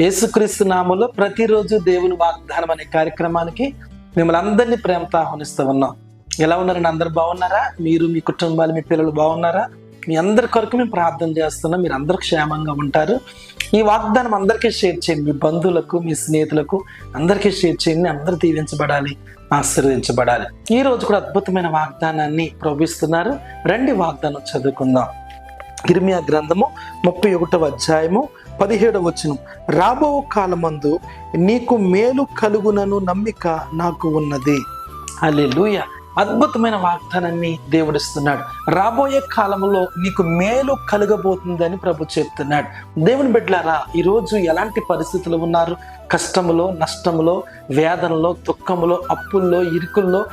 యేసుక్రీస్తు నామంలో ప్రతిరోజు దేవుని వాగ్దానం అనే కార్యక్రమానికి మిమ్మల్ని అందరినీ ప్రేమతో ఆహ్వానిస్తూ ఉన్నాం. ఎలా ఉన్నారని అందరు బాగున్నారా? మీరు మీ కుటుంబాలు మీ పిల్లలు బాగున్నారా? మీ అందరి కొరకు మేము ప్రార్థన చేస్తున్నాం. మీరు అందరూ క్షేమంగా ఉంటారు. ఈ వాగ్దానం అందరికీ షేర్ చేయండి. మీ బంధువులకు మీ స్నేహితులకు అందరికీ షేర్ చేయండి. అందరూ దీవించబడాలి ఆశీర్వదించబడాలి. ఈ రోజు కూడా అద్భుతమైన వాగ్దానాన్ని ప్రవహిస్తున్నారు రండి వాగ్దానం చదువుకుందాం. ఇర్మియా గ్రంథము ముప్పై ఒకటవ అధ్యాయము పదిహేడవ వచనం. రాబో కాలమందు నీకు మేలు కలుగునను నమ్మిక నాకు ఉన్నది. అలే లూయ అద్భుతమైన వాగ్దానాన్ని దేవుడిస్తున్నాడు రాబోయే కాలంలో నీకు మేలు కలగబోతుందని ప్రభు చెప్తున్నాడు. దేవుని బిడ్డలారా ఈరోజు ఎలాంటి పరిస్థితులు ఉన్నారు? కష్టములో నష్టములో వేదనలో దుఃఖములో అప్పుల్లో ఇరుకుల్లో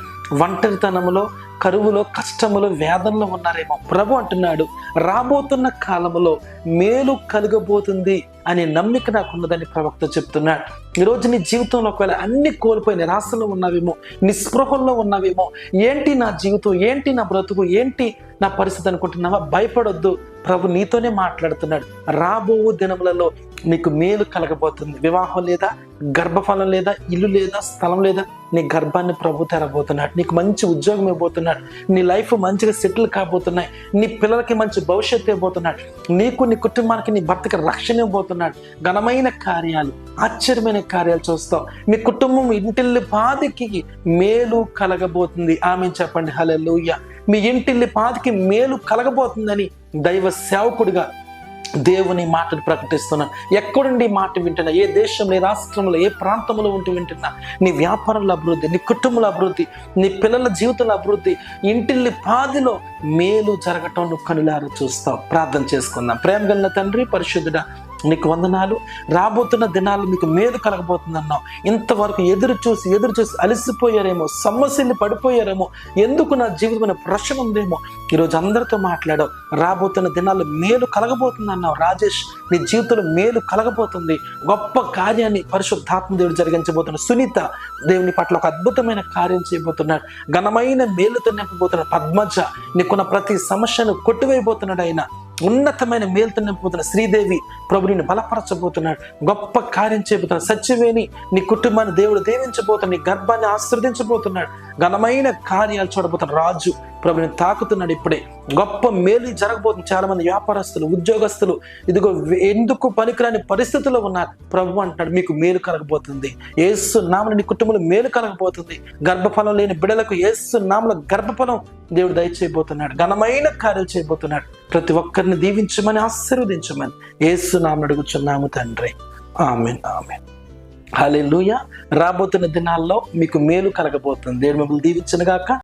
ఒంటరితనములో కరువులో కష్టములో వేదనలో ఉన్నారేమో. ప్రభు అంటున్నాడు రాబోతున్న కాలంలో మేలు కలగబోతుంది అనే నమ్మిక నాకున్నదని ప్రవక్త చెప్తున్నాడు. ఈరోజు నీ జీవితంలో ఒకవేళ అన్ని కోల్పోయి నిరాశలో ఉన్నావేమో నిస్పృహల్లో ఉన్నావేమో ఏంటి నా జీవితం ఏంటి నా బ్రతుకు ఏంటి నా పరిస్థితి అనుకుంటున్నావా? భయపడొద్దు. ప్రభు నీతోనే మాట్లాడుతున్నాడు. రాబో దినములలో నీకు మేలు కలగబోతుంది. వివాహం లేదా గర్భఫలం లేదా ఇల్లు లేదా స్థలం లేదా నీ గర్భాన్ని ప్రభు తెరబోతున్నాడు. నీకు మంచి ఉద్యోగం ఇవ్వబోతున్నాడు. నీ లైఫ్ మంచిగా సెటిల్ కాబోతున్నాయి. నీ పిల్లలకి మంచి భవిష్యత్తు ఇవ్వబోతున్నాడు. నీకు నీ కుటుంబానికి నీ భర్తకి రక్షణ ఇవ్వబోతున్నాడు. ఘనమైన కార్యాలు ఆశ్చర్యమైన కార్యాలు చూస్తావు. మీ కుటుంబం ఇంటిల్లి పాదికి మేలు కలగబోతుంది. ఆమె చెప్పండి. హలెలూయ మీ ఇంటిల్లి పాదికి మేలు కలగబోతుందని దైవ సేవకుడిగా దేవుని మాటను ప్రకటిస్తున్నాను ఎక్కడుండి మాట వింటున్నా ఏ దేశంలో ఏ రాష్ట్రంలో ఏ ప్రాంతంలో ఉంటూ వింటున్నా నీ వ్యాపారంలో అభివృద్ధి నీ కుటుంబంలో అభివృద్ధి నీ పిల్లల జీవితంలో అభివృద్ధి ఇంటిల్లి పాదిలో మేలు జరగటం నువ్వు కనులారు చూస్తావు. ప్రార్థన చేసుకుందాం. ప్రేమ గల తండ్రి పరిశుద్ధుడ నీకు వందనాలు. రాబోతున్న దినాలు మీకు మేలు కలగబోతుందన్నావు. ఇంతవరకు ఎదురు చూసి ఎదురు చూసి అలసిపోయారేమో సమస్యలు పడిపోయారేమో ఎందుకు నా జీవితమైన ప్రశ్న ఉందేమో ఈరోజు అందరితో మాట్లాడావు. రాబోతున్న దినాలు మేలు కలగబోతుంది అన్నావు రాజేష్. నీ జీవితంలో మేలు కలగబోతుంది. గొప్ప కార్యాన్ని పరిశుద్ధాత్మ దేవుడు జరిగించబోతున్న సునీత దేవుని పట్ల ఒక అద్భుతమైన కార్యం చేయబోతున్నాడు. ఘనమైన మేలుతో నింపబోతున్నాడు. పద్మజ నీకున్న ప్రతి సమస్యను కొట్టివేయబోతున్నాడు ఆయన. ఉన్నతమైన మేలుతో నింపబోతున్న శ్రీదేవి ప్రభు నిన్ను బలపరచబోతున్నాడు గొప్ప కార్యం చేయబోతున్నాడు. సత్యవేని నీ కుటుంబాన్ని దేవుడు దీవించబోతున్నాడు నీ గర్భాన్ని ఆశ్రదించబోతున్నాడు ఘనమైన కార్యాలు చూడబోతున్నాడు రాజు ప్రభుని తాకుతున్నాడు ఇప్పుడే. గొప్ప మేలు జరగబోతుంది చాలా మంది వ్యాపారస్తులు ఉద్యోగస్తులు. ఇదిగో ఎందుకు పనికిరాని పరిస్థితుల్లో ఉన్నారు? ప్రభు అంటాడు మీకు మేలు కలగబోతుంది. ఏసు నామని నీ కుటుంబంలో మేలు కలగబోతుంది. గర్భఫలం లేని బిడలకు ఏసు నామల గర్భఫలం దేవుడు దయచేయబోతున్నాడు. ఘనమైన కార్యాలు చేయబోతున్నాడు. ప్రతి ఒక్కరిని దీవించమని ఆశీర్వదించమని ఏసు నామని అడుగుచున్నాము తండ్రి. Amen amen. హాలే రాబోతున్న దినాల్లో మీకు మేలు కలగబోతుంది. దేవుడు మిమ్మల్ని దీవించను గాక